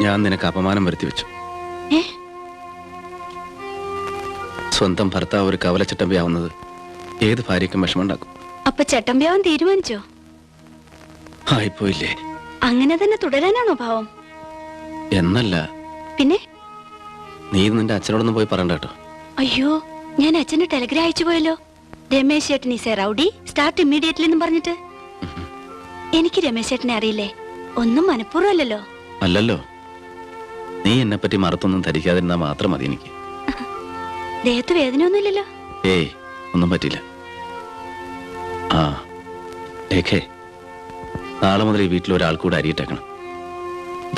ഞാൻ നിനക്ക് അപമാനം വരുത്തി വെച്ചു. സ്വന്തം ഭർത്താവ് ഒരു കവല ചട്ടമ്പിയാവുന്നത് ഏത് ഭാര്യക്കും വിഷമമുണ്ടാക്കും. അപ്പൊ ചട്ടമ്പിയാവാൻ തീരുമാനിച്ചോ? ആയിപ്പോയില്ലേ. അങ്ങനെ തന്നെ തുടരാനാണോ ഭാവം എന്നല്ല. പിന്നെ? നീ നിന്റെ അച്ഛനോടൊന്നും പോയി പറയണ്ട കേട്ടോ. അയ്യോ ഞാൻ അച്ഛന് ടെലഗ്രാം അയച്ചു പോയല്ലോ. രമേശ് ചേട്ടൻ is a rowdy start immediately എന്നും പറഞ്ഞിട്ട്. എനിക്ക് രമേശ് ചേട്ടനെ അറിയില്ലേ? ഒന്നും മനഃപൂർവമല്ലല്ലോ. അല്ലല്ലോ. നീ എന്നെ പറ്റി മറത്തൊന്നും ധരിക്കാതിരുന്നാ മാത്രം മതി എനിക്ക്. ദേഹത്ത് വേദനയൊന്നുമില്ലല്ലോ? ഏയ് ഒന്നും പറ്റില്ല. ആ രേഖേ നാളെ മുതൽ ഈ വീട്ടിൽ ഒരാൾ കൂടെ അരിയിട്ടേക്കണം.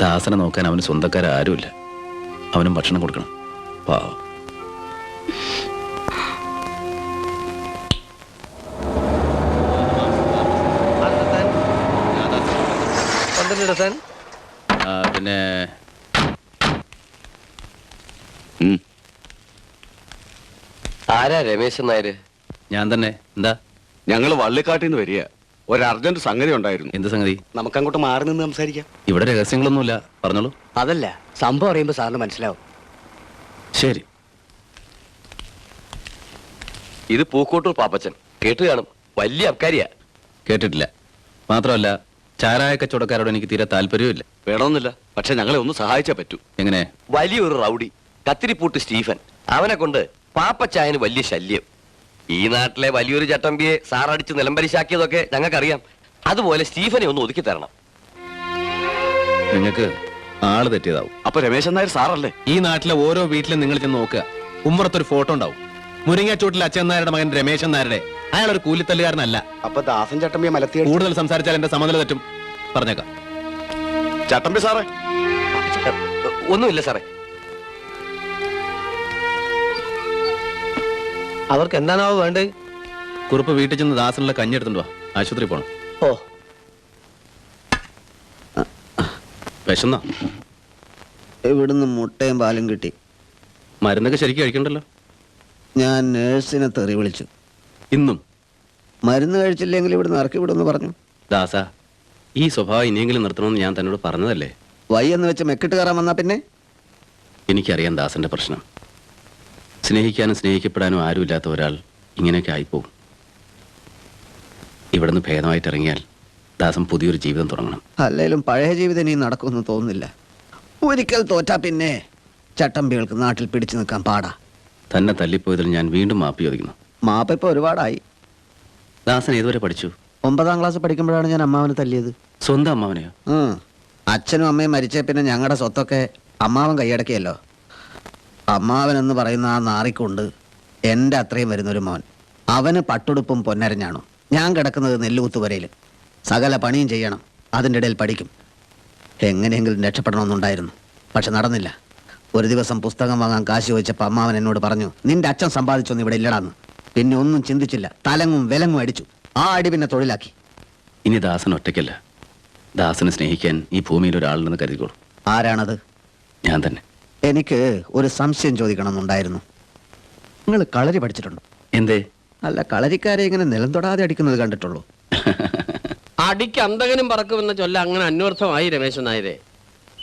ദാസനെ നോക്കാൻ അവന് സ്വന്തക്കാരാരുമില്ല അവനും ഭക്ഷണം കൊടുക്കണം. പാവം പിന്നെ ആരാ രമേശൻ നായര്? ഞാൻ തന്നെ. എന്താ? ഞങ്ങൾ വള്ളിക്കാട്ടിൽ നിന്ന് വരിക. ഒരു അർജന്റ് സംഗതി ഉണ്ടായിരുന്നു. എന്ത് സംഗതി? നമുക്ക് അങ്ങോട്ട് മാറി നിന്ന് സംസാരിക്കാം. ഇവിടെ രഹസ്യങ്ങളൊന്നുമില്ല. പറഞ്ഞോളൂ. അതല്ല സംഭവം അറിയുമ്പോ സാറിന് മനസ്സിലാവും. ശരി. ഇത് പൂക്കോട്ടൂർ പാപ്പച്ചൻ. കേട്ട് കാണും. വലിയ അബ്കാരിയാ. കേട്ടിട്ടില്ല. മാത്രമല്ല ചാരായ കച്ചവടക്കാരോട് എനിക്ക് തീരെ താല്പര്യമില്ല വേണമെന്നില്ല. പക്ഷെ ഞങ്ങളെ ഒന്ന് സഹായിച്ചാ പറ്റൂ. എങ്ങനെ? വലിയൊരു റൗഡി. കത്തിരിപ്പൂട്ട് സ്റ്റീഫൻ. അവനെ കൊണ്ട് പാപ്പച്ചായന് വലിയ ശല്യം. ഈ നാട്ടിലെ വലിയൊരു ചട്ടമ്പിയെ സാറടിച്ച് നിലംപരിശാക്കിയതൊക്കെ ഞങ്ങൾക്കറിയാം. അതുപോലെ സ്റ്റീഫനെ ഒന്ന് ഒതുക്കി തരണം. നിങ്ങൾക്ക് ആൾ തെറ്റിയതാവും. അപ്പൊ രമേശൻ നായർ സാറല്ലേ? ഈ നാട്ടിലെ ഓരോ വീട്ടിലും നിങ്ങൾ ചെന്ന് നോക്കുക. ഉമ്മറത്തൊരു ഫോട്ടോ ഉണ്ടാവും. മുരിങ്ങാച്ചൂട്ടിൽ അച്ഛൻ നായരുടെ മകൻ രമേശൻ നായരുടെ. അയാൾ ഒരു കൂലിത്തല്ലുകാരനല്ല. അപ്പൊ ദാസൻ ചട്ടമ്പിയെ മലത്തി കൂടുതൽ സംസാരിച്ചാൽ എന്റെ സമനില തെറ്റും. പറഞ്ഞേക്കാം. ചട്ടമ്പി സാറേ. ഒന്നുമില്ല സാറേ. അവർക്ക് എന്താണാവോ വേണ്ടത്? കുറുപ്പ് വീട്ടിൽ ചെന്ന് ദാസനുള്ള കഞ്ഞി എടുത്തുണ്ടോ ആശുപത്രി പോണം. ഓ. വിശന്നാ? ഇവിടുന്ന് മുട്ടയും പാലും കിട്ടി. മരുന്നൊക്കെ ശരിക്കും കഴിക്കണ്ടല്ലോ? ഞാൻ നേഴ്സിനെ തെറി വിളിച്ചു. ഇന്നും? മരുന്ന് കഴിച്ചില്ലെങ്കിൽ ഇവിടുന്ന് ഇറക്കി വിടുമെന്ന് പറഞ്ഞു. ദാസ ഈ സ്വഭാവം ഇനിയെങ്കിലും നിർത്തണമെന്ന് ഞാൻ തന്നോട് പറഞ്ഞതല്ലേ? വൈ എന്ന് വെച്ച് മെക്കിട്ട് കയറാൻ വന്നാ പിന്നെ? എനിക്കറിയാം ദാസന്റെ പ്രശ്നം. സ്നേഹിക്കാനും സ്നേഹിക്കപ്പെടാനും ആരുമില്ലാത്ത ഒരാൾ ഇങ്ങനെയൊക്കെ ആയിപ്പോവും ഇവിടുന്ന് ഭേദമായിട്ട് ഇറങ്ങിയാൽ ദാസം പുതിയൊരു ജീവിതം തുടങ്ങണം. അല്ലെങ്കിലും പഴയ ജീവിതം ഇനി നടക്കുമെന്ന് തോന്നുന്നില്ല. ഒരിക്കൽ തോറ്റാ പിന്നെ ചട്ടമ്പികൾക്ക് നാട്ടിൽ പിടിച്ചു നിൽക്കാൻ പാടാ. തന്നെ തല്ലിപ്പോയതിൽ ഞാൻ വീണ്ടും മാപ്പ് ചോദിക്കുന്നു. മാപ്പ ഇപ്പൊ ഒരുപാടായി. ദാസൻ ഏതുവരെ പഠിച്ചു? ഒമ്പതാം ക്ലാസ് പഠിക്കുമ്പോഴാണ് ഞാൻ അമ്മാവനെ തല്ലിയത്. സ്വന്തം അമ്മാവനെയോ. അച്ഛനും അമ്മയും മരിച്ച പിന്നെ ഞങ്ങളുടെ സ്വത്തൊക്കെ അമ്മാവൻ കൈയടക്കിയല്ലോ. അമ്മാവൻ എന്ന് പറയുന്ന ആ നാറിക്കൊണ്ട് എന്റെ അത്രയും വരുന്നൊരു മോൻ. അവന് പട്ടുടുപ്പും പൊന്നരഞ്ഞാണോ? ഞാൻ കിടക്കുന്നത് നെല്ലുകുത്തുവരയിൽ സകല പണിയും ചെയ്യണം. അതിന്റെ ഇടയിൽ പഠിക്കും. എങ്ങനെയെങ്കിലും രക്ഷപ്പെടണമെന്നുണ്ടായിരുന്നു. പക്ഷെ നടന്നില്ല. ഒരു ദിവസം പുസ്തകം വാങ്ങാൻ കാശ് ചോദിച്ചപ്പോൾ അമ്മാവൻ എന്നോട് പറഞ്ഞു നിന്റെ അച്ഛൻ സമ്പാദിച്ചൊന്നും ഇവിടെ ഇല്ലടാന്ന്. പിന്നെ ഒന്നും ചിന്തിച്ചില്ല. തലങ്ങും വിലങ്ങും അടിച്ചു. ആ അടി പിന്നെ തൊഴിലാക്കി. ഇനി ദാസൻ ഒറ്റയ്ക്കല്ല. ദാസനെ സ്നേഹിക്കാൻ ഈ ഭൂമിയിൽ ഒരാളുണ്ടെന്ന് കരുതിക്കോളൂ. ആരാണത്? ഞാൻ തന്നെ. എനിക്ക് ഒരു സംശയം ചോദിക്കണമെന്നുണ്ടായിരുന്നു. നിങ്ങൾ കളരി പഠിച്ചിട്ടുണ്ടോ? എന്തേ? അല്ല കളരിക്കാരെ ഇങ്ങനെ നിലം തൊടാതെ അടിക്കുന്നത് കണ്ടിട്ടുള്ളൂ. അടിക്ക് അന്തകനും പറക്കുമെന്ന ചൊല്ല അങ്ങനെ അന്വർത്ഥമായി രമേശൻ നായരെ.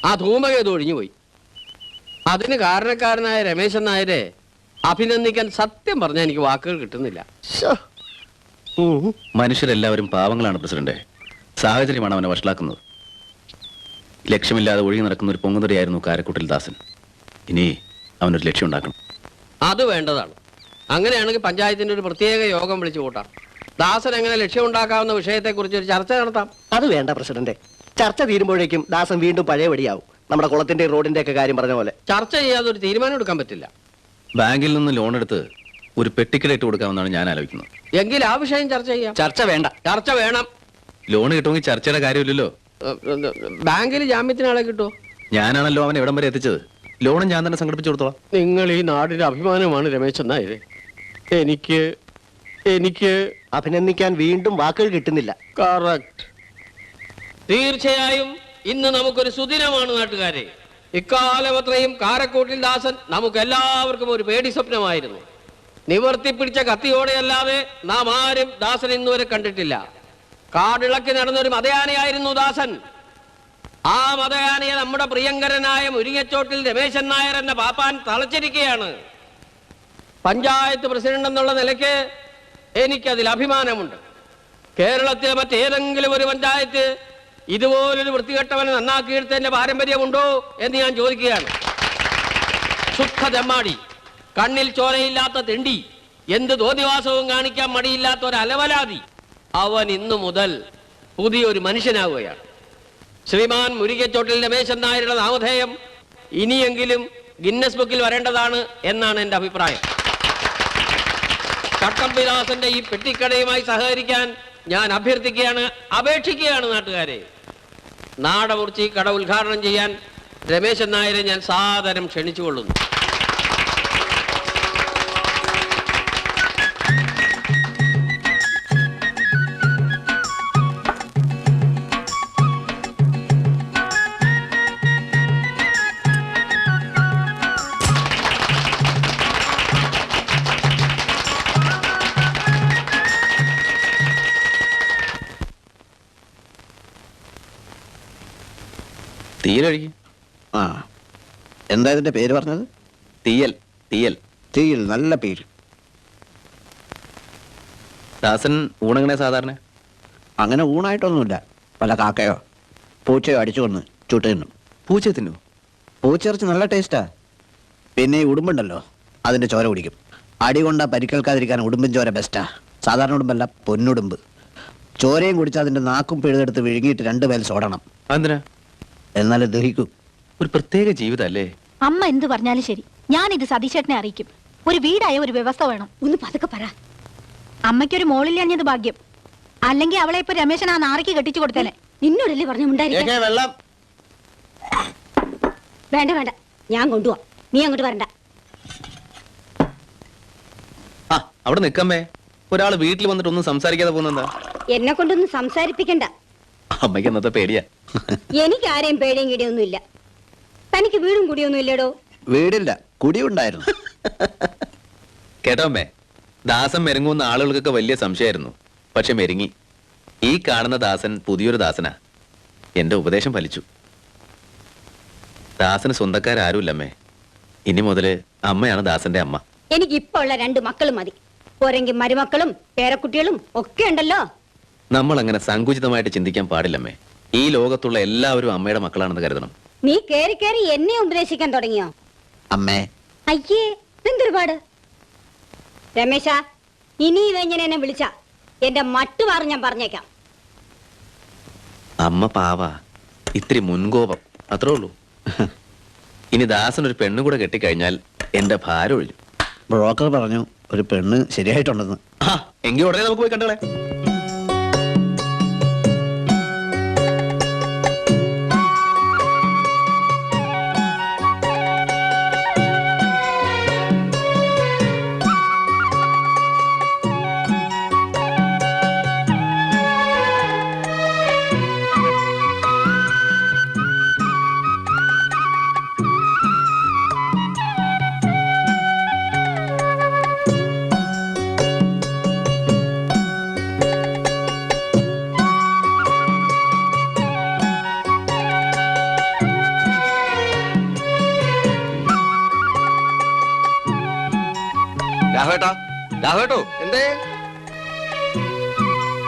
ആ ധൂമകേതു ഒഴിഞ്ഞുപോയി. അതിന് കാരണക്കാരനായ രമേശൻ നായരെ അഭിനന്ദിക്കാൻ സത്യം പറഞ്ഞാൽ എനിക്ക് വാക്കുകൾ കിട്ടുന്നില്ല. മനുഷ്യരെല്ലാവരും പാവങ്ങളാണ് പ്രസിഡന്റ് സാഹചര്യമാണ് അവനെ വഷളാക്കുന്നത്. ലക്ഷ്യമില്ലാതെ ഒഴുകി നടക്കുന്ന ഒരു പൊങ്ങുതടിയായിരുന്നു കാരക്കൂട്ടിൽ ദാസൻ. ഇനി അവനൊരു ലക്ഷ്യം ഉണ്ടാക്കണം. അത് വേണ്ടതാണ്. അങ്ങനെയാണെങ്കിൽ പഞ്ചായത്തിന്റെ ഒരു പ്രത്യേക യോഗം വിളിച്ചു കൂട്ടാം. ദാസൻ എങ്ങനെ ലക്ഷ്യം ഉണ്ടാക്കാവുന്ന വിഷയത്തെക്കുറിച്ച് ഒരു ചർച്ച നടത്താം. അത് വേണ്ട പ്രസിഡന്റ് ചർച്ച തീരുമ്പോഴേക്കും ദാസൻ വീണ്ടും പഴയപടിയാവും. നമ്മുടെ കുളത്തിന്റെ റോഡിന്റെ ഒക്കെ കാര്യം പറഞ്ഞ പോലെ. ചർച്ച ചെയ്യാതെ ഒരു തീരുമാനം എടുക്കാൻ പറ്റില്ല. ബാങ്കിൽ നിന്ന് ലോൺ എടുത്ത് ഒരു പെട്ടിക്കട ഇട്ട് കൊടുക്കാമെന്നാണ് ഞാൻ ആലോചിക്കുന്നത്. എങ്കിൽ ആ വിഷയം ചർച്ച ചെയ്യാം. ചർച്ച വേണ്ട. ചർച്ച വേണം. ലോൺ കിട്ടുമെങ്കിൽ ചർച്ചയുടെ കാര്യമില്ലല്ലോ. ബാങ്കിൽ ജാമ്യത്തിന് ആളെ കിട്ടുമോ ഞാനാണല്ലോ അവൻ എവിടം വരെ എത്തിച്ചത്. ലോണും ഞാൻ തന്നെ സംഘടിപ്പിച്ചു കൊടുത്തോളാം. നിങ്ങൾ ഈ നാടിന്റെ അഭിമാനമാണ് രമേശ് നായരെ എനിക്ക് എനിക്ക് അഭിനന്ദിക്കാൻ വീണ്ടും വാക്കുകൾ കിട്ടുന്നില്ല. കറക്റ്റ് തീർച്ചയായും ഇന്ന് നമുക്കൊരു സുദിനമാണ് നാട്ടുകാരെ. ഇക്കാലമത്രയും കാരക്കൂട്ടിൽ കാരക്കോട്ടിൽ ദാസൻ നമുക്ക് എല്ലാവർക്കും ഒരു പേടി സ്വപ്നമായിരുന്നു. നിവർത്തിപ്പിടിച്ച കത്തിയോടെയല്ലാതെ നാം ആരും ദാസൻ ഇന്നുവരെ കണ്ടിട്ടില്ല. കാടിളക്കി നടന്നൊരു മതയാനയായിരുന്നു ദാസൻ. ആ മതയാനയെ നമ്മുടെ പ്രിയങ്കരനായ മുരിങ്ങച്ചോട്ടിൽ രമേശൻ നായർ എന്ന പാപ്പാൻ തളച്ചിരിക്കുകയാണ്. പഞ്ചായത്ത് പ്രസിഡന്റ് എന്നുള്ള നിലയ്ക്ക് എനിക്കതിൽ അഭിമാനമുണ്ട്. കേരളത്തിലെ മറ്റേതെങ്കിലും ഒരു പഞ്ചായത്ത് ഇതുപോലൊരു വൃത്തികെട്ടവനെ നന്നാക്കിയെടുത്തതിന്റെ പാരമ്പര്യമുണ്ടോ എന്ന് ഞാൻ ചോദിക്കുകയാണ്. ശുദ്ധ തെമ്മാടി കണ്ണിൽ ചോരയില്ലാത്ത തിണ്ടി എന്ത് തോന്നിവാസവും കാണിക്കാൻ മടിയില്ലാത്ത ഒരു അലവലാതി. അവൻ ഇന്നു മുതൽ പുതിയൊരു മനുഷ്യനാവുകയാണ്. ശ്രീമാൻ മുരികച്ചോട്ടിൽ രമേശൻ നായരുടെ നാമധേയം ഇനിയെങ്കിലും ഗിന്നസ് ബുക്കിൽ വരേണ്ടതാണ് എന്നാണ് എന്റെ അഭിപ്രായം. ചട്ടമ്പിദാസന്റെ ഈ പെട്ടിക്കടയുമായി സഹകരിക്കാൻ ഞാൻ അഭ്യർത്ഥിക്കുകയാണ് അപേക്ഷിക്കുകയാണ് നാട്ടുകാരെ. നാടമുറിച്ച് കട ഉദ്ഘാടനം ചെയ്യാൻ രമേശൻ നായരെ ഞാൻ സാദരം ക്ഷണിച്ചുകൊള്ളുന്നു. തീയലൊഴുകി ആ. എന്താ ഇതിന്റെ പേര് പറഞ്ഞത്? തീയൽ തീയൽ. തീയിൽ നല്ല പേര്. ദാസൻ ഊണങ്ങനെ സാധാരണ? അങ്ങനെ ഊണായിട്ടൊന്നുമില്ല. പല കാക്കയോ പൂച്ചയോ അടിച്ചു കൊന്ന് ചുട്ട് തിന്നും. പൂച്ച തിന്നു? പൂച്ചിറച്ചി നല്ല ടേസ്റ്റാ. പിന്നെ ഈ ഉടുമ്പുണ്ടല്ലോ അതിന്റെ ചോര കുടിക്കും. അടി കൊണ്ടാ പരിക്കേൽക്കാതിരിക്കാൻ ഉടുമ്പൻ ചോര ബെസ്റ്റാ സാധാരണ ഉടുമ്പല്ല പൊന്നുടുമ്പ്. ചോരയും കുടിച്ച് അതിന്റെ നാക്കും പിഴുതെടുത്ത് വിഴുങ്ങിയിട്ട് രണ്ട് പേൽ സോടണം. എന്തിനാ എന്നാലേ ദഹിക്കൂ. ഒരു പ്രത്യേക ജീവിതല്ലേ? അമ്മ എന്ത് പറഞ്ഞാലും ശരി. ഞാൻ ഇത് സതീശേട്ടനെ അറിയിക്കും. ഒരു വീടായ ഒരു വ്യവസ്ഥ വേണം. ഒന്ന് പതുക്കെ പറ. അമ്മയ്ക്കൊരു മോളില്ലഞ്ഞത് ഭാഗ്യം. അല്ലെങ്കിൽ അവളെ ഇപ്പൊ രമേശൻ ആ നാറിക്ക് കെട്ടിച്ചു കൊടുത്തേനെ. നിന്നോടല്ലേ പറഞ്ഞു വെള്ളം. വേണ്ട വേണ്ട. ഞാൻ കൊണ്ടുപോവാ. നീ അങ്ങോട്ട് വരണ്ട. ആ അവിടെ നിക്കമ്മേ. ഒരാൾ വീട്ടിൽ വന്നിട്ട് ഒന്നും സംസാരിക്കാതെ പോകുന്നെന്താ? എന്നെ കൊണ്ടൊന്നും സംസാരിപ്പിക്കണ്ട. അമ്മയ്ക്ക് എന്നത്തെ പേടിയാ. എനിക്ക് ആരെയും പേടിയും കിടിയൊന്നും ഇല്ല തനിക്ക് വീടും കുടിയൊന്നും ഇല്ലടോ വീടില്ല കുടിയുണ്ടായിരുന്നു. കേട്ടോ അമ്മേ ദാസൻ മെരുങ്ങുന്ന ആളുകൾക്കൊക്കെ വലിയ സംശയമായിരുന്നു. പക്ഷെ മെരുങ്ങി. ഈ കാണുന്ന ദാസൻ പുതിയൊരു ദാസനാ. എന്റെ ഉപദേശം ഫലിച്ചു. ദാസന് സ്വന്തക്കാരാരുമില്ലമ്മേ. ഇനി മുതൽ അമ്മയാണ് ദാസന്റെ അമ്മ. എനിക്ക് ഇപ്പൊ ഉള്ള രണ്ട് മക്കളും മതി. പോരെങ്കിൽ മരുമക്കളും പേരക്കുട്ടികളും ഒക്കെ ഉണ്ടല്ലോ. നമ്മൾ അങ്ങനെ സങ്കുചിതമായിട്ട് ചിന്തിക്കാൻ പാടില്ലമ്മേ. ഈ ലോകത്തുള്ള എല്ലാവരും അമ്മയുടെ മക്കളാണെന്ന് കരുതണം. നീ കേറി കേറി എന്നെ ഉപദേശിക്കാൻ തുടങ്ങിയോ? അമ്മേ. അയ്യേ എന്തൊരുപാട് രമേശ ഇനി ഇതെങ്ങനെ എന്നെ വിളിച്ച. എന്റെ മട്ടുമാറ് ഞാൻ പറഞ്ഞേക്കാം. അമ്മ പാവ. ഇത്തിരി മുൻകോപം. അത്രേ ഉള്ളൂ. ഇനി ദാസൻ ഒരു പെണ്ണും കൂടെ കെട്ടിക്കഴിഞ്ഞാൽ എന്റെ ഭാരം ഒഴിഞ്ഞു. ബ്രോക്കർ പറഞ്ഞു ഒരു പെണ്ണ് ശരിയായിട്ടുണ്ടെന്ന്. ആ എങ്കിൽ ഉടനെ നമുക്ക് പോയി കണ്ടോളെ. രാഘവേട്ടാ രാഘവേട്ടോ. എന്തേ?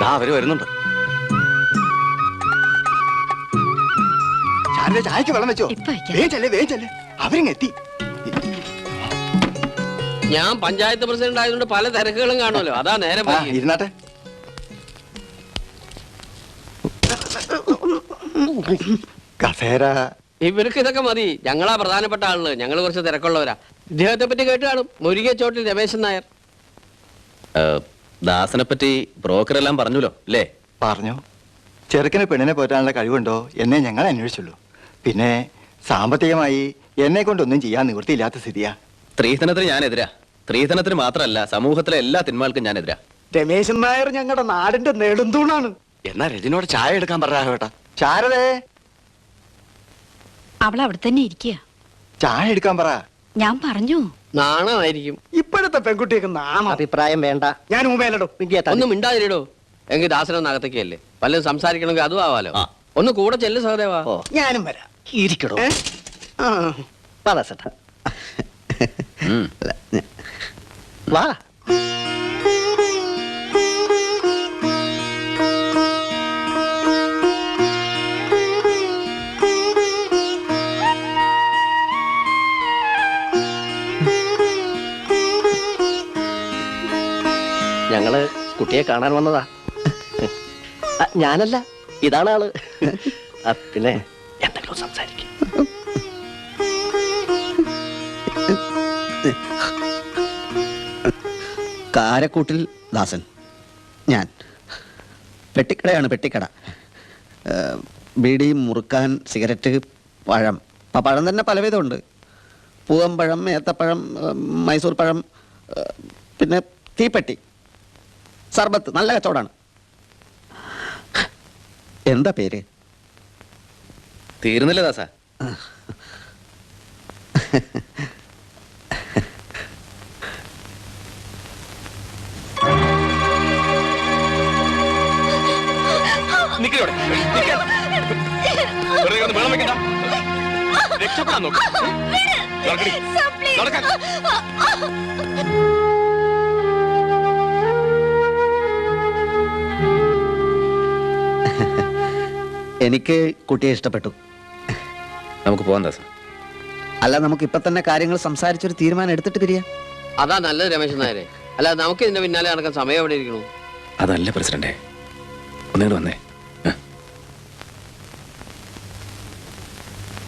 ദാ അവർ വരുന്നുണ്ട്. ശാരദ ചായക്ക് വെള്ളം വെച്ചോ. ഇപ്പൊ വയ്ക്കാം. വേഗം ചെല്ലേ വേഗം അവരിങ്ങ് എത്തി ഞാൻ പഞ്ചായത്ത് പ്രസിഡന്റ് ആയതുകൊണ്ട് പല തിരക്കുകളും കാണുമല്ലോ. അതാ നേരെ ആ, ഇരുന്നാട്ടെ. കസേര. ഇവർക്ക് ഇതൊക്കെ മതി. ഞങ്ങളാ പ്രധാനപ്പെട്ട ആളുകൾ ഞങ്ങൾ കുറച്ച് തിരക്കുള്ളവരാ. ഇദ്ദേഹത്തെ പറ്റി കേട്ട് കാണും. മുരുകച്ചോട്ടിൽ രമേശൻ നായർ. ദാസനെ പറ്റി ബ്രോക്കർ എല്ലാം പറഞ്ഞല്ലോ അല്ലേ? പറഞ്ഞു. ചെറുക്കന് പെണ്ണിനെ പോറ്റാനുള്ള കഴിവുണ്ടോ എന്നെ ഞങ്ങൾ അന്വേഷിച്ചുള്ളൂ. പിന്നെ സാമ്പത്തികമായി എന്നെ കൊണ്ടൊന്നും ചെയ്യാൻ നിവൃത്തിയില്ലാത്ത സ്ഥിതിയാ. സ്ത്രീധനത്തിന് ഞാനെതിരാ സ്ത്രീധനത്തിന് മാത്രമല്ല സമൂഹത്തിലെ എല്ലാ തിന്മകൾക്കും ഞാനെതിരാ രമേശൻ നായർ ഞങ്ങളുടെ നാടിന്റെ നെടുന്തൂണാണ്. എന്നാ രജനോട് ചായ എടുക്കാൻ പറയാ കേട്ടാ. ചാരതേ. അവൾ അവിടെ തന്നെ ഇരിക്കുക. ചായ എടുക്കാൻ പറ. ഞാൻ പറഞ്ഞു. നാണമായിരിക്കും. ഇപ്പോഴത്തെ പെൺകുട്ടിയൊക്കെ നാണം. അഭിപ്രായം വേണ്ട. ഞാൻ ഊമേലടോ ഒന്നും മിണ്ടാതിരിടോ. എങ്കിൽ ദാസനൊന്നും അകത്തേക്കല്ലേ. പലരും സംസാരിക്കണമെങ്കിൽ അതും ആവാലോ. ഒന്ന് കൂടെ ചെല്ലു സഹദേവാ. ഞാനും വരാം. ഇരിക്കടോ. ദാസേട്ടാ വാ. കുട്ടിയെ കാണാൻ വന്നതാ. ഞാനല്ല ഇതാണ് ആൾ. പിന്നെ എന്തെങ്കിലും സംസാരിക്കും. കാരക്കൂട്ടിൽ ദാസൻ. ഞാൻ. പെട്ടിക്കടയാണ് പെട്ടിക്കട. ബീഡി മുറുക്കാൻ സിഗരറ്റ് പഴം. പഴം തന്നെ പലവിധമുണ്ട്. പൂവമ്പഴം ഏത്തപ്പഴം മൈസൂർ പഴം പിന്നെ തീപ്പെട്ടി. സർബത്ത് നല്ല കച്ചവടമാണ്. എന്താ പേര്? തീരുന്നില്ല ദാസ. വെക്കണ്ട. രക്ഷപ്പെടാൻ നോക്കാം. നടക്കടി. നടക്കാൻ. എനിക്ക് കുട്ടിയെ ഇഷ്ടപ്പെട്ടു. നമുക്ക് പോകാം ദാസ. അല്ല നമുക്ക് ഇപ്പൊ തന്നെ കാര്യങ്ങൾ സംസാരിച്ചൊരു തീരുമാനം എടുത്തിട്ട് പിരിയാ. അതാ നല്ലത് രമേശൻ നായരെ. അല്ല നമുക്ക് ഇതിന്റെ പിന്നാലെ നടക്കാൻ സമയം എവിടെ ഇരിക്കണു? അതല്ല പ്രസിഡന്റെ ഒന്നുകൂടെ വന്നേ. ആ.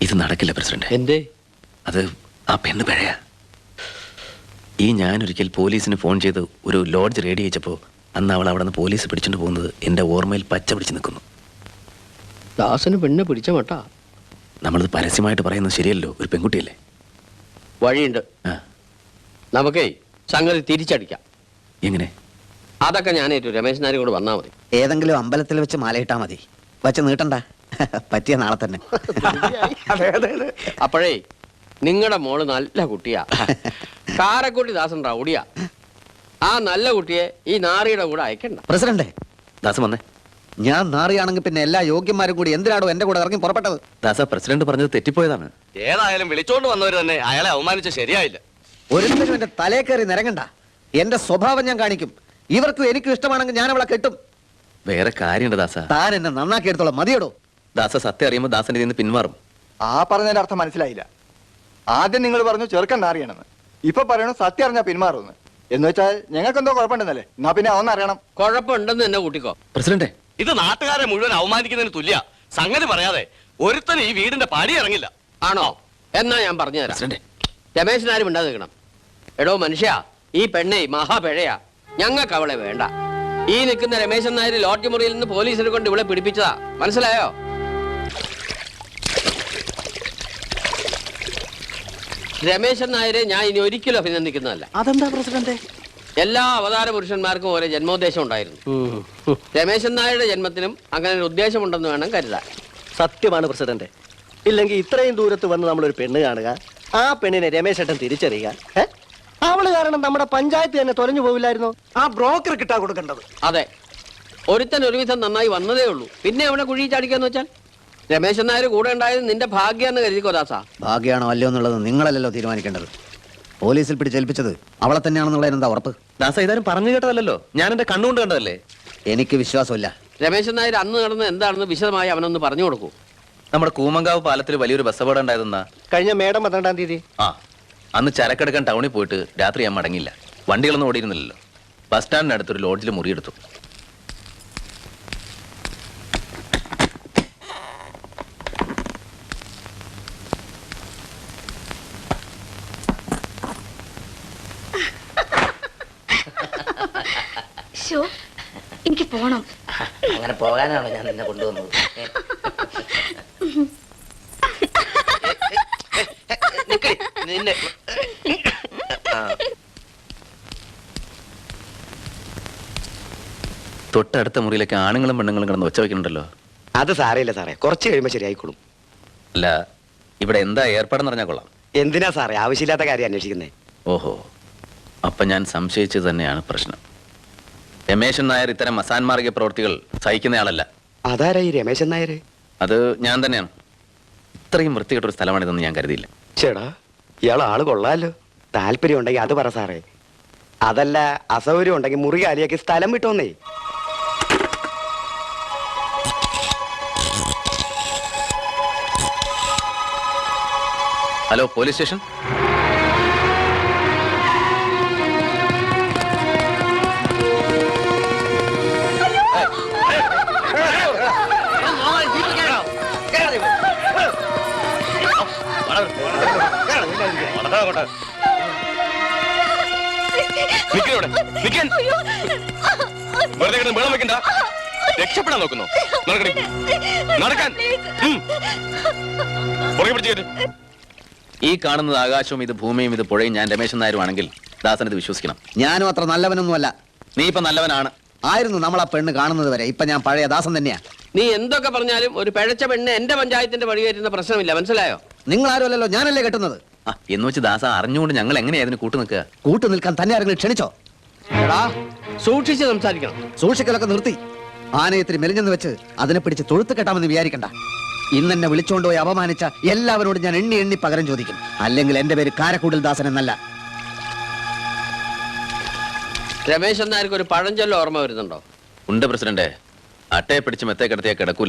ഇത് നടക്കില്ല പ്രസിഡന്റ് എന്തേ? അത് ആ പെണ്ണ് പിഴയ. ഈ ഞാനൊരിക്കൽ പോലീസിന് ഫോൺ ചെയ്ത് ഒരു ലോഡ്ജ് റെഡി അയച്ചപ്പോൾ അന്ന് അവൾ അവിടെ നിന്ന് പോലീസ് പിടിച്ചുകൊണ്ട് പോകുന്നത് എന്റെ ഓർമ്മയിൽ പച്ച പിടിച്ച് നിൽക്കുന്നു ദാസന് പെണ്ണെ പിടിച്ച മട്ടാ. നമ്മളിത് പരസ്യമായിട്ട് പറയുന്നത് ശരിയല്ലോ ഒരു പെൺകുട്ടിയല്ലേ? വഴിയുണ്ട്. നമുക്കേ സംഗതി തിരിച്ചടിക്കാം. എങ്ങനെ? അതൊക്കെ ഞാൻ ഏറ്റു രമേശൻ കൂടെ വന്നാൽ മതി. ഏതെങ്കിലും അമ്പലത്തിൽ വെച്ച് മാലയിട്ടാ മതി. വച്ച് നീട്ടണ്ട. പറ്റിയ നാളെ തന്നെ. അപ്പോഴേ നിങ്ങളുടെ മോൾ നല്ല കുട്ടിയാ. കാരക്കുട്ടി ദാസൻ റൗഡിയാ. ആ നല്ല കുട്ടിയെ ഈ നാറിയുടെ കൂടെ അയക്കണ്ട. പ്രസിഡന്റ് ദാസൻ വന്നേ. ഞാൻ നാറിയാണെങ്കിൽ പിന്നെ എല്ലാ യോഗ്യന്മാരും കൂടി എന്തിനാണോ എന്റെ കൂടെ ഇറങ്ങി പുറപ്പെട്ടത്? ദാസ പ്രസിഡന്റ് പറഞ്ഞത് തെറ്റിപ്പോയതാണ്. ഏതായാലും വിളിച്ചോണ്ട് വന്നവർ തന്നെ അയാളെ അവമാനിച്ച ശരിയായില്ല. ഒരുത്തരും എന്റെ തലേ കയറി നിരങ്ങണ്ട. എന്റെ സ്വഭാവം ഞാൻ കാണിക്കും. ഇവർക്കും എനിക്കും ഇഷ്ടമാണെങ്കിൽ ഞാൻ അവളെ കെട്ടും. വേറെ കാര്യമുണ്ട് ദാസ. താൻ എന്നെ നന്നാക്കി എടുത്തോളം. മതിയടോ. ദാസ സത്യം അറിയുമ്പോൾ ദാസന്റെ നിന്ന് പിന്മാറും. ആ പറഞ്ഞതിന്റെ അർത്ഥം മനസ്സിലായില്ല. ആദ്യം നിങ്ങൾ പറഞ്ഞു ചെറുക്കൻ നാറിയാണെന്ന്. ഇപ്പൊ പറയണു സത്യം അറിഞ്ഞാ പിന്മാറുമെന്ന്. എന്ന് വെച്ചാൽ ഞങ്ങൾക്ക് എന്തോ കുഴപ്പമുണ്ടെന്നല്ലേ? എന്നാ പിന്നെ അവന്നറിയണം കുഴപ്പമുണ്ടെന്ന് തന്നെ കൂട്ടിക്കോ. പ്രസിഡന്റെ ഇത് നാട്ടുകാരെ മുഴുവൻ അവമാനിക്കുന്നതിന് തുല്യ. സംഗതി പറയാതെ ഒരുത്തൻ ഈ വീടിന്റെ പടി ഇറങ്ങില്ല. ആണോ? എന്നാ ഞാൻ പറഞ്ഞു തരാം രമേശൻ ആരും ഉണ്ടാ നിൽക്കണം എടോ മനുഷ്യ ഈ പെണ്ണേ മഹാപിഴയാ. ഞങ്ങൾക്ക് അവളെ വേണ്ട. ഈ നിൽക്കുന്ന രമേശൻ നായർ ലോഡ്ജ് മുറിയിൽ നിന്ന് പോലീസിനെ കൊണ്ട് ഇവിടെ പിടിപ്പിച്ചതാ. മനസ്സിലായോ? രമേശൻ നായരെ ഞാൻ ഇനി ഒരിക്കലും അഭിനന്ദിക്കുന്നതല്ല. അതെന്താ പ്രസിഡന്റ്? എല്ലാ അവതാര പുരുഷന്മാർക്കും ഓരോ ജന്മോദ്ദേശം ഉണ്ടായിരുന്നു. രമേശൻ നായരുടെ ജന്മത്തിനും അങ്ങനെ ഒരു ഉദ്ദേശമുണ്ടെന്ന് വേണം കരുതാൻ. സത്യമാണ് പ്രസിഡന്റ്. ഇല്ലെങ്കിൽ ഇത്രയും ദൂരത്ത് വന്ന് നമ്മളൊരു പെണ്ണ് കാണുക ആ പെണ്ണിനെ രമേശേട്ടൻ തിരിച്ചറിയുക? അവൾ കാരണം നമ്മുടെ പഞ്ചായത്ത് തന്നെ തൊലഞ്ഞു പോവില്ലായിരുന്നു? ആ ബ്രോക്കർ കിട്ടാ കൊടുക്കേണ്ടത്. അതെ. ഒരുത്തൻ ഒരുവിധം നന്നായി വന്നതേ ഉള്ളൂ. പിന്നെ അവനെ കുഴി ചാടിക്കാന്ന് വെച്ചാൽ? രമേശൻ നായർ കൂടെ ഉണ്ടായത് നിന്റെ ഭാഗ്യാന്ന് കരുതിക്കോ ദാസാ. ഭാഗ്യമാണോ അല്ലയോ എന്നുള്ളത് നിങ്ങളല്ലല്ലോ തീരുമാനിക്കേണ്ടത്. പോലീസിൽ പിടിച്ചേൽപ്പിച്ചത് അവളെ തന്നെയാണെന്നുള്ള എന്താ ഉറപ്പ്? ദാസ ഇതാരും പറഞ്ഞു കേട്ടതല്ലോ ഞാൻ എന്റെ കണ്ണുകൊണ്ട് കണ്ടതല്ലേ? എനിക്ക് വിശ്വാസമില്ല. രമേശൻ നായർ അന്ന് നടന്ന എന്താണെന്ന് വിശദമായി അവനൊന്ന് പറഞ്ഞു കൊടുക്കൂ. നമ്മുടെ കൂമങ്കാവ് പാലത്തിൽ വലിയൊരു ബസ് അപകടം ഉണ്ടായതെന്നാ? കഴിഞ്ഞ മേഡം പന്ത്രണ്ടാം തീയതി. ആ അന്ന് ചരക്കെടുക്കാൻ ടൗണിൽ പോയിട്ട് രാത്രി ഞാൻ മടങ്ങിയില്ല. വണ്ടികളൊന്നും ഓടിയിരുന്നില്ലല്ലോ. ബസ് സ്റ്റാൻഡിനടുത്തൊരു ലോഡ്ജിൽ മുറിയെടുത്തു. എനിക്ക് പോണം. അങ്ങനെ പോകാനാണ് ഞാൻ നിന്നെ കൊണ്ടുവന്നത്? നിന്നെ. തൊട്ടടുത്ത മുറിയിലേക്ക് ആണുങ്ങളും പെണ്ണുങ്ങളും കിടന്ന് ഒച്ച വയ്ക്കുന്നുണ്ടല്ലോ അത് സാരയില്ല സാറേ. കുറച്ച് കഴിയുമ്പോ ശരിയായിക്കോളും. അല്ല ഇവിടെ എന്താ ഏർപ്പാടെന്ന് പറഞ്ഞാൽ കൊള്ളാം. എന്തിനാ സാറേ? ആവശ്യമില്ലാത്ത കാര്യം അന്വേഷിക്കുന്നേ. ഓഹോ. അപ്പൊ ഞാൻ സംശയിച്ചത് തന്നെയാണ് പ്രശ്നം. രമേശൻ നായർ ഇത്തരം അസാൻമാർഗ പ്രവൃത്തികൾ സഹിക്കുന്നയാളല്ല. അതാരാ ഈ രമേശൻ നായർ? അത് ഞാൻ തന്നെയാണ്. ഇത്രയും വൃത്തികെട്ട ഒരു സ്ഥലമാണിതെന്ന് ഞാൻ കരുതിയില്ല. ചേടാ ഇയാൾ ആൾ കൊള്ളാലോ. താല്പര്യം ഉണ്ടെങ്കിൽ അത് പറ സാറേ. അതല്ല അസൗകര്യം ഉണ്ടെങ്കിൽ മുറി കാലിയാക്കി സ്ഥലം വിട്ടോന്നേ. Hello police station? നിൽക്കാൻ വെറുതെ കിടന്ന് വേണം വെക്കണ്ട. രക്ഷപ്പെടാൻ നോക്കുന്നു. നടക്കണി നടക്കാൻ. പുറകെ പിടിച്ച്. ഈ കാണുന്നത് ആകാശവും ഇത് ഭൂമിയും ഇത് പുഴയും ഞാൻ രമേശൻ നായരും ആണെങ്കിൽ ദാസൻ ഇത് വിശ്വസിക്കണം. ഞാനും അത്ര നല്ലവനൊന്നുമല്ല. നീ ഇപ്പൊ നല്ലവനാണ്. ആയിരുന്നു നമ്മൾ ആ പെണ്ണ് കാണുന്നത് വരെ. ഇപ്പൊ ഞാൻ പഴയ ദാസൻ തന്നെയാ. നീ എന്തൊക്കെ പറഞ്ഞാലും ഒരു പിഴച്ച പെണ്ണ് എന്റെ പഞ്ചായത്തിന്റെ വഴി വരുന്ന പ്രശ്നമില്ല. മനസ്സിലായോ? നിങ്ങൾ ആരുമല്ലല്ലോ ഞാനല്ലേ കെട്ടുന്നത്. എന്ന് വെച്ച് ദാസ അറിഞ്ഞുകൊണ്ട് ഞങ്ങൾ എങ്ങനെയാ അതിന് കൂട്ടു നിൽക്കുക? കൂട്ടു നിൽക്കാൻ തന്നെ ആരെങ്കിലും ക്ഷണിച്ചോ? എടാ സൂക്ഷിച്ച് സംസാരിക്കണം. സൂക്ഷിക്കലൊക്കെ നിർത്തി. ആനയത്തിന് മെലിഞ്ഞെന്ന് വെച്ച് അതിനെ പിടിച്ച് തൊഴുത്ത് കെട്ടാമെന്ന് വിചാരിക്കണ്ട. ഇന്നെന്നെ വിളിച്ചോണ്ടുപോയി അപമാനിച്ച എല്ലാവരോടും ഞാൻ എണ്ണി എണ്ണി പകരം ചോദിക്കും. അല്ലെങ്കിൽ എന്റെ പേര് കാരക്കൂടൽ ദാസൻ എന്നല്ല. രമേശ് എന്നാർക്കും ഒരു പഴഞ്ചൊല്ല ഓർമ്മ വരുന്നുണ്ടോ? ഉണ്ട് പ്രസിഡന്റ് അട്ടയെ പിടിച്ച് മെത്തേ കിടത്തിയാ കിടക്കൂല.